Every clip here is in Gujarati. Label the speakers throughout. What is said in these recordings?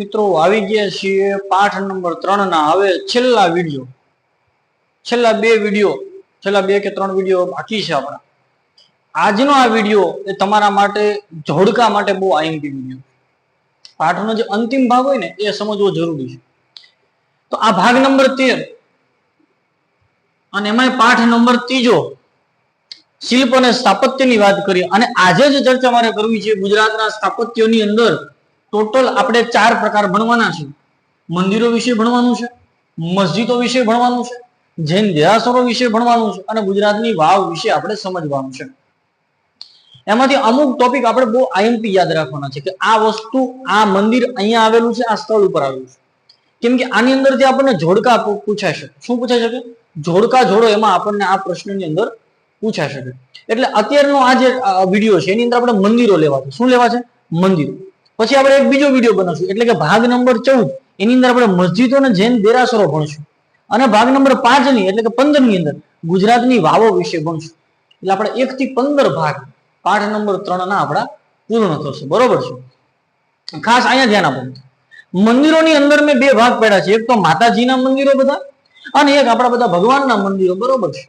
Speaker 1: મિત્રો, આવી ગયા છીએ પાઠ નંબર ત્રણ ના. હવે છેલ્લા વીડિયો, છેલ્લા બે વીડિયો, છેલ્લા બે કે ત્રણ વીડિયો બાકી છે આપણા. આજનો આ વીડિયો એ તમારા માટે જોડકા માટે બહુ આઈએમપી વીડિયો પાઠનો જે અંતિમ ભાગ હોય ને, એ સમજવો જરૂરી છે. તો આ ભાગ નંબર તેર, અને એમાં પાઠ નંબર ત્રીજો, શિલ્પ અને સ્થાપત્યની વાત કરી અને આજે જે ચર્ચા મારે કરવી છે ગુજરાતના સ્થાપત્યોની અંદર ટોટલ આપણે ચાર પ્રકાર ભણવાના છે. મંદિરો વિશે ભણવાનું છે, મસ્જિદો વિશે ભણવાનું છે, જૈન દેરાસરો વિશે ભણવાનું છે અને ગુજરાતની વાવ વિશે આપણે સમજવાનું છે. એમાંથી અમુક ટોપિક આપણે બહુ આઈએમપી યાદ રાખવાના છે કે આ વસ્તુ, આ મંદિર અહીંયા આવેલું છે, આ સ્થળ ઉપર આવેલું છે. કેમ કે આની અંદર જે આપણને જોડકા પૂછાય છે શું પૂછાય શકે? જોડકા જોડો એમાં આપણને આ પ્રશ્નની અંદર પૂછાઈ શકે. એટલે અત્યારનો આ જે વીડિયો છે, એની અંદર આપણે મંદિરો લેવા છે. શું લેવા છે? મંદિરો. પછી આપણે એક બીજો વીડિયો બનાવશું. એટલે કે ભાગ નંબર ચૌદ. એની અંદર આપણે મસ્જિદો અને જૈન દેરાસરો ભણશું. અને ભાગ નંબર પાંચની, એટલે કે પંદરની અંદર ગુજરાતની વાવો વિશે ભણશું. એટલે આપણે એક થી પંદર ભાગ પાઠ નંબર ત્રણ ના આપણા પૂર્ણ થશે. બરોબર છે? ખાસ અહીંયા ધ્યાન આપો. મંદિરોની અંદર મેં બે ભાગ પડ્યા છે. એક તો માતાજીના મંદિરો બધા અને એક આપણા બધા ભગવાનના મંદિરો. બરોબર છે?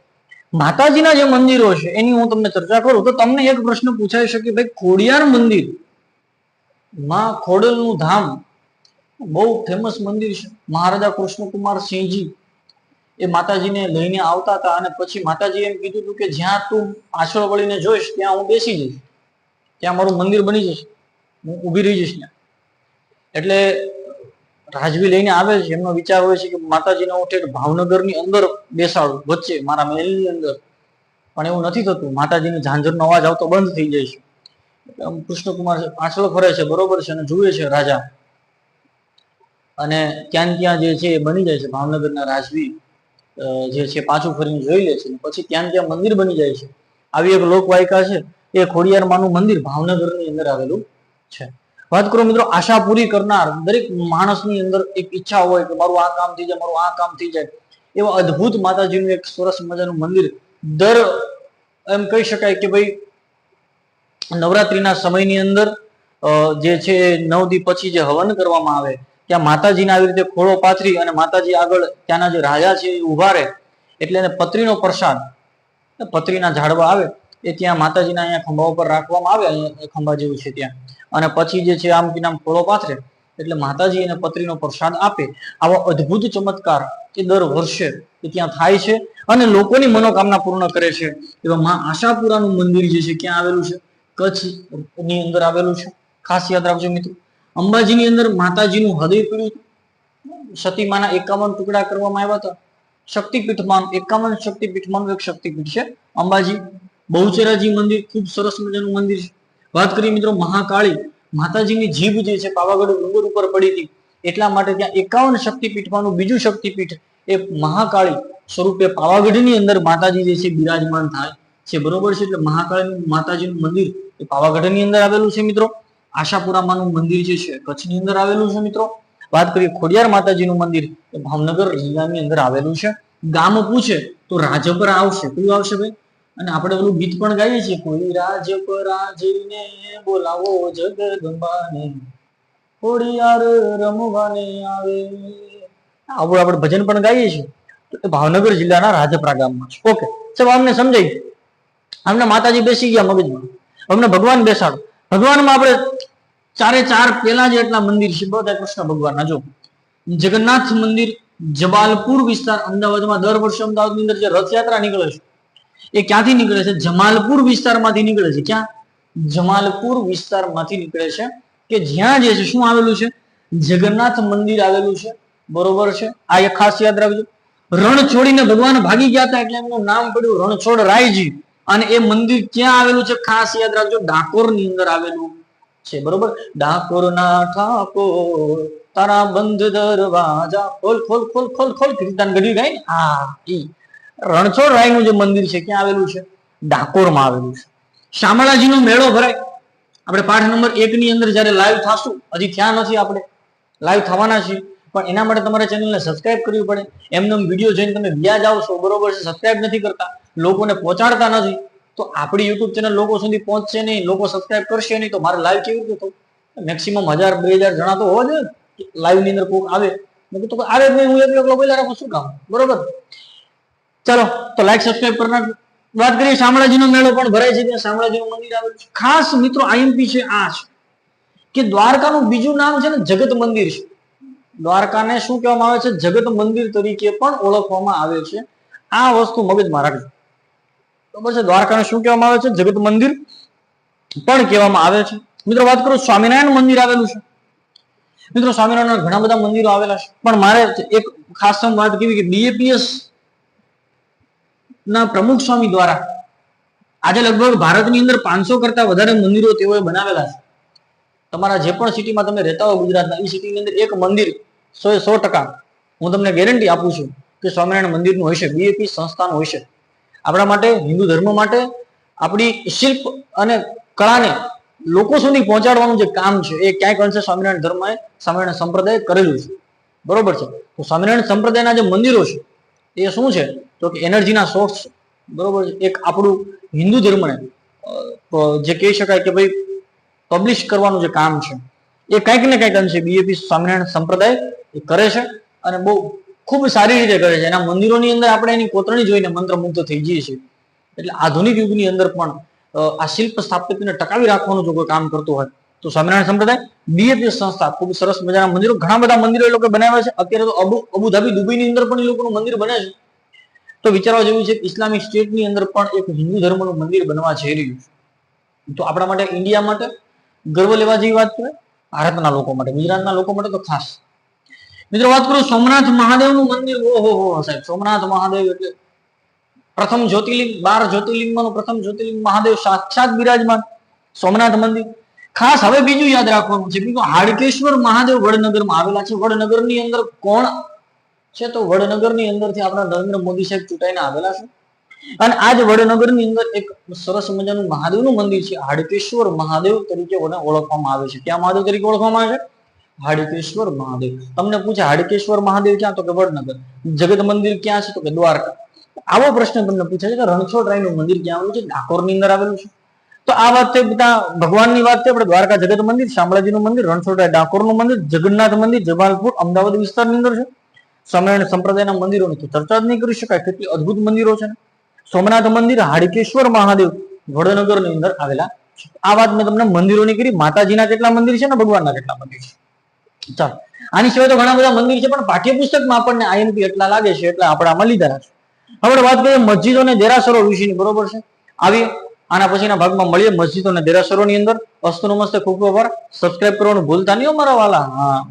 Speaker 1: માતાજીના જે મંદિરો છે, એની હું તમને ચર્ચા કરું તો તમને એક પ્રશ્ન પૂછાઈ શકે, ભાઈ, ખોડિયાર મંદિર માં ખોડલનું ધામ. બહુ ફેમસ મંદિર છે. મહારાજા કૃષ્ણકુમાર સિંહજી એ માતાજીને લઈને આવતા હતા અને પછી માતાજી એમ કીધું હતું કે જ્યાં તું પાછળ વળીને જોઈશ, ત્યાં હું બેસી જઈશ. ત્યાં મારું મંદિર બની જશે. હું ઊભી રહી જઈશ ત્યાં. એટલે રાજવી લઈને આવે છે. એમનો વિચાર હોય છે કે માતાજીને હું ઠેઠ ભાવનગરની અંદર બેસાડું, વચ્ચે, મારા મહેલની અંદર. પણ એવું નથી થતું. માતાજીની ઝાંઝરનો અવાજ આવતો બંધ થઈ જાય છે. કૃષ્ણકુમાર પાછળ ફરે છે, બરોબર છે અને જુએ છે રાજા. અને ત્યાં ત્યાં જે છે એ બની જાય છે, ભાવનગરના રાજવી જે છે પાછું ફરીને જોઈ લે છે પછી ત્યાં ત્યાં મંદિર બની જાય છે. આવી એક લોકવાયકા છે, એ ખોડિયાર માનું મંદિર ભાવનગરની અંદર આવેલું છે. વાત કરો મિત્રો આશા પૂરી કરનાર, દરેક માણસની અંદર એક ઈચ્છા હોય કે મારું આ કામ થઈ જાય, મારું આ કામ થઈ જાય. એવા અદ્ભુત માતાજીનું એક સરસ મજાનું મંદિર દર એમ કહી શકાય કે ભાઈ નવરાત્રીના સમયની અંદર જે છે નવ દી પછી જે હવન કરવામાં આવે, ત્યાં માતાજીને આવી રીતે ખોળો પાથરી અને માતાજી આગળ ત્યાંના જે રાજા છે એ ઊભા રહે, એટલે એને પત્રીનો પ્રસાદ પત્રીના ઝાડવા આવે, એ ત્યાં માતાજીના અહીંયા ખંભા ઉપર રાખવામાં આવે, અહીંયા ખંભા જેવું છે ત્યાં. અને પછી જે છે આમ કે નામ ખોળો પાથરે, એટલે માતાજી એને પત્રીનો પ્રસાદ આપે. આવો અદ્ભુત ચમત્કાર એ દર વર્ષે એ ત્યાં થાય છે અને લોકોની મનોકામના પૂર્ણ કરે છે. એવા મા આશાપુરાનું મંદિર જે છે ક્યાં આવેલું છે? કચ્છની અંદર આવેલું છે. ખાસ યાદ રાખજો મિત્રો. અંબાજીની અંદર માતાજીનું હૃદય પીડ્યું સતીમાના એકાવન ટુકડા કરવામાં આવ્યા હતા. શક્તિપીઠમાં એકાવન શક્તિપીઠમાંનું એક શક્તિપીઠ છે. અંબાજી બહુચરાજી મંદિર ખૂબ સરસ મજાનું મંદિર છે. વાત કરીએ મિત્રો મહાકાળી. માતાજીની જીભ જે છે પાવાગઢ ડુંગર ઉપર પડી હતી. એટલા માટે ત્યાં એકાવન શક્તિપીઠમાંનું બીજું શક્તિપીઠ એ મહાકાળી સ્વરૂપે પાવાગઢની અંદર માતાજી જે છે બિરાજમાન થાય છે. બરોબર છે? એટલે મહાકાળી માતાજીનું મંદિર એ પાવાગઢની અંદર આવેલું છે મિત્રો. આશાપુરામાનું મંદિર જે છે, કચ્છની અંદર આવેલું છે મિત્રો. વાત કરીએ ખોડિયાર માતાજીનું મંદિર, એ ભાવનગર જિલ્લાની અંદર આવેલું છે. ગામ પૂછે તો રાજપરા આવશે. કયું આવશે ભાઈ? અને આપણે ઓલું ગીત પણ ગાઈએ છીએ, કોઈ રાજપરા જઈને બોલાવો જગદંબાને. ખોડિયાર રમવાને આવે. આવું આપણે ભજન પણ ગાઈએ છીએ. તો ભાવનગર જિલ્લાના રાજપરા ગામમાં છે. ઓકે, ચાલો અમને સમજાય. અમને માતાજી બેસી ગયા મગજમાં. અમને ભગવાન બેસાડો. ભગવાનમાં આપણે ચારે ચાર પેલા જે એટલા મંદિર છે, બધા કૃષ્ણ ભગવાનના, જો. જગન્નાથ મંદિર જમાલપુર વિસ્તાર, અમદાવાદમાં દર વર્ષે અમદાવાદની અંદર જે રથયાત્રા નીકળે છે, એ ક્યાંથી નીકળે છે? જમાલપુર વિસ્તારમાંથી નીકળે છે. ક્યાં? જમાલપુર વિસ્તારમાંથી નીકળે છે કે જ્યાં જે છે, શું આવેલું છે? જગન્નાથ મંદિર આવેલું છે. બરોબર છે? આ એક ખાસ યાદ રાખજો. રણ છોડીને ભગવાન ભાગી ગયા હતા એટલે એમનું નામ પડ્યું રણછોડ રાયજી અને એ મંદિર ક્યાં આવેલું છે? ખાસ યાદ રાખજો ડાકોરની અંદર આવેલું છે, બરોબર? ડાકોર ના ઠાકોર, તારા બંધ દરવાજા, ખોલ ખોલ ખોલ ખોલ ખોલ, કીર્તન ગઢવી ગાય હા, ઈ. રણછોડ રાયનું જે મંદિર છે, ક્યાં આવેલું છે? ડાકોરમાં આવેલું છે. શામળાજીનો મેળો ભરાય. આપણે પાઠ નંબર એક ની અંદર જયારે લાઈવ થાશું, હજી થયા નથી આપણે. લાઈવ થવાના છીએ. પણ એના માટે તમારે ચેનલને સબસ્ક્રાઇબ કરવી પડે. એમને વીડિયો જોઈને તમે વ્યાજ આવશો, બરોબર છે? સબસ્ક્રાઇબ નથી કરતા. લોકોને પહોંચાડતા નથી. તો આપણી યુટ્યુબ ચેનલ લોકો સુધી પહોંચશે નહીં, લોકો સબસ્ક્રાઇબ કરશે નહીં, તો મારે લાઈવ કેવી રીતે થવું? મેક્સિમમ હજાર, બે હજાર જણા તો હોવા જોઈએ ને. લાઈવની અંદર કોક આવે. મેં કીધું આવે ભાઈ હું એક એકલો બોલા રાખું, શું કામ? બરોબર? ચાલો, તો લાઈક સબસ્ક્રાઇબ કરનાર વાત કરીએ શામળાજીનો મેળો પણ ભરાય છે ત્યાં. શામળાજીનું મંદિર આવેલું છે. ખાસ મિત્રો આઈએમપી છે આ છે કે દ્વારકાનું બીજું નામ છે ને જગત મંદિર છે. દ્વારકાને શું કહેવામાં આવે છે? જગત મંદિર તરીકે પણ ઓળખવામાં આવે છે. આ વસ્તુ મગજમાં રાખજો. બરાબર છે? દ્વારકાને શું કહેવામાં આવે છે? જગત મંદિર પણ કહેવામાં આવે છે. મિત્રો, વાત કરું સ્વામિનારાયણ મંદિર આવેલું છે. મિત્રો સ્વામિનારાયણ ઘણા બધા મંદિરો આવેલા છે. પણ મારે એક ખાસ વાત કેવી કે બીએપીએસ ના પ્રમુખ સ્વામી દ્વારા આજે લગભગ ભારતની અંદર પાંચસો કરતા વધારે મંદિરો તેઓએ બનાવેલા છે. તમારા જે પણ સિટીમાં તમે રહેતા હો ગુજરાતના, એ સિટીની અંદર એક મંદિર સો એ સો ટકા હું તમને ગેરંટી આપું છું કે સ્વામિનારાયણ મંદિરનું હોય છે બીએપી સંસ્થાનું હોય છે આપણા માટે, હિન્દુ ધર્મ માટે, આપણી શિલ્પ અને કળાને લોકો સુધી પહોંચાડવાનું જે કામ છે, એ ક્યાંક અંશે સ્વામિનારાયણ ધર્મએ સ્વામિનારાયણ સંપ્રદાય કરેલું છે. બરોબર છે? તો સ્વામિનારાયણ સંપ્રદાયના જે મંદિરો છે, એ શું છે? તો કે એનર્જીના સોર્સ બરોબર એક આપણું હિન્દુ ધર્મને જે કહી શકાય કે ભાઈ, પબ્લિશ કરવાનું જે કામ છે, એ કંઈક ને કંઈક અંશે બીએપી સ્વામિનારાયણ સંપ્રદાય એ કરે છે અને બહુ ખૂબ સારી રીતે કરે છે. એના મંદિરોની અંદર આપણે એની કોતરણી જોઈને મંત્રમુગ્ધ થઈ જઈએ છીએ. એટલે આધુનિક યુગની અંદર પણ આ શિલ્પ સ્થાપત્યને ટકાવી રાખવાનું જો કોઈ કામ કરતું હોય, તો સ્વામિનારાયણ સંપ્રદાય બીએપી સંસ્થા, ખૂબ સરસ મજાના મંદિરો, ઘણા બધા મંદિરો એ લોકો બનાવ્યા છે. અત્યારે તો અબુ, અબુધાબી, દુબઈની અંદર પણ એ લોકોનું મંદિર બને છે. તો વિચારવા જેવું છે કે ઇસ્લામિક સ્ટેટની અંદર પણ એક હિન્દુ ધર્મનું મંદિર બનવા જઈ રહ્યું છે. તો આપણા માટે ઇન્ડિયા માટે ગર્વ લેવા જેવી વાત છે ભારતના લોકો માટે, ગુજરાતના લોકો માટે તો ખાસ. મિત્રો વાત કરું સોમનાથ મહાદેવનું મંદિર. ઓહો, હો સાહેબ, સોમનાથ મહાદેવ એટલે પ્રથમ જ્યોતિર્લિંગ, બાર જ્યોતિર્લિંગમાંનું પ્રથમ જ્યોતિર્લિંગ મહાદેવ, સાક્ષાત બિરાજમાન સોમનાથ મંદિર. ખાસ હવે બીજું યાદ રાખવાનું છે બીજું હાડકેશ્વર મહાદેવ વડનગરમાં આવેલા છે. વડનગરની અંદર કોણ છે? તો વડનગરની અંદરથી આપણા નરેન્દ્ર મોદી સાહેબ ચૂંટાઈને આવેલા છે. અને આજ વડનગરની અંદર એક સરસ મજાનું મહાદેવનું મંદિર છે. હાડકેશ્વર મહાદેવ તરીકે ઓળખવામાં આવે છે. ક્યાં મહાદેવ તરીકે ઓળખવામાં આવે છે? હાડકેશ્વર મહાદેવ. તમને પૂછે હાડકેશ્વર મહાદેવ ક્યાં? તો કે વડનગર. જગત મંદિર ક્યાં છે? તો કે દ્વારકા. આવો પ્રશ્ન તમને પૂછે છે કે રણછોડરાયનું મંદિર ક્યાં આવેલું છે? ડાકોરની અંદર આવેલું છે. તો આ વાત થઈ બધા ભગવાનની વાત થઈ, આપણે દ્વારકા જગત મંદિર, શામળાજીનું મંદિર રણછોડરાય ડાકોરનું મંદિર, જગન્નાથ મંદિર જમાલપુર અમદાવાદ વિસ્તારની અંદર છે. સ્વામિનારાયણ સંપ્રદાયના મંદિરોની તો ચર્ચા જ નહીં કરી શકાય. કેટલી અદ્ભુત મંદિરો છે સોમનાથ મંદિર, હાડકેશ્વર મહાદેવ, વડનગરની અંદર આવેલા આ વાત મેં તમને મંદિરોની કરી. માતાજીના કેટલા મંદિર છે ને, ભગવાનના કેટલા મંદિર છે. ચાલો. આની સિવાય તો ઘણા બધા મંદિર છે, પણ પાઠ્યપુસ્તકમાં આપણને આઈએમપી એટલા લાગે છે, એટલે આપણે આમાં લીધા છે હવે વાત કરીએ મસ્જિદો અને દેરાસરો વિશેની, બરોબર છે? આવી આના પછીના ભાગમાં મળીએ મસ્જિદો અને દેરાસરોની અંદર. અસ્તુ નમસ્તે ખૂબ ખૂબ સબસ્ક્રાઇબ કરવાનું ભૂલતા નહીં અમારા મારા વાલા. હા.